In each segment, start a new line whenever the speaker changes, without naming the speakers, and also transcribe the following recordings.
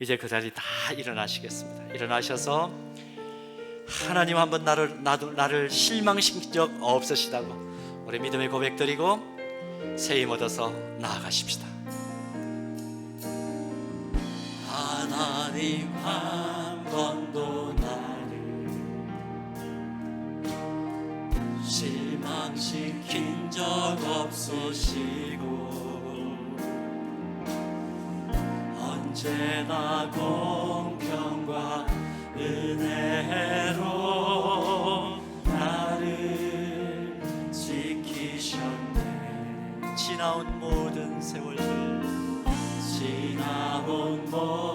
이제 그 자리 다 일어나시겠습니다. 일어나셔서 하나님 한번 나를 나도 나를 실망시킨 적 없으시다고 우리 믿음의 고백 드리고 새힘 얻어서 나아가십시다. 하나님 한 번도 나를 실망시킨 적 없으시고 언제나 공평과 은혜로 나를 지키셨네. 지나온 모든 세월들 지나온 모든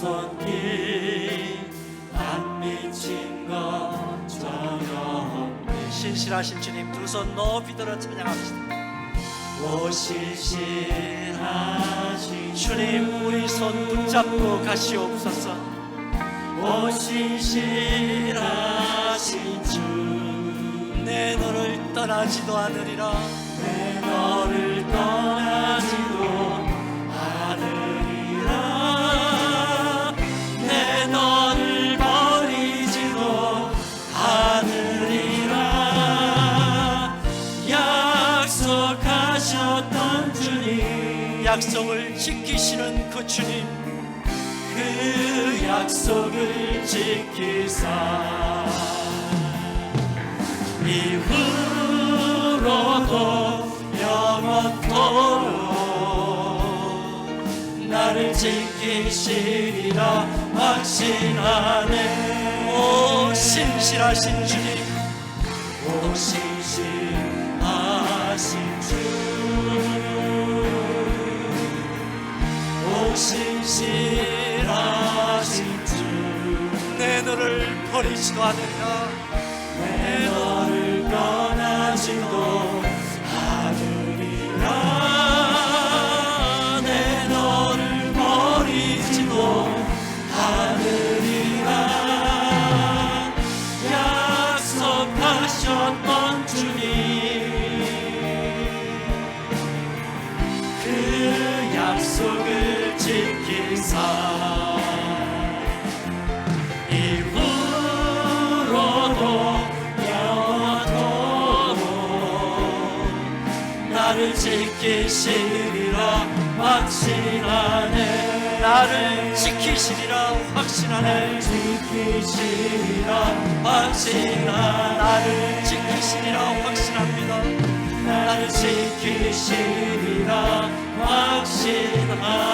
손길 안 미친 것 전혀 없네 신실하신 주님 두 손 높이 들어 찬양합시다. 오 신실하신 주님 우리 손 붙잡고 가시옵소서. 오 신실하신 주내 너를 떠나지도 않으리라. 내 너를 떠나 약속하셨던 주님 약속을 지키시는 그 주님 그 약속을 지키사. 이후로도 영원토록 나를 지키시리라 확신하네. 오 신실하신 주님. 오 신실 하신 주오 신실하신 주내 너를 버리지도 않으리라 내 약속을 지키사 이후로도 영원토록 나를 지키시리라 확신하네. 나를 지키시리라 확신하네. 지키시리라 확신하 나를 지키시리라 확신합니다. 나를 지키시리라 확신하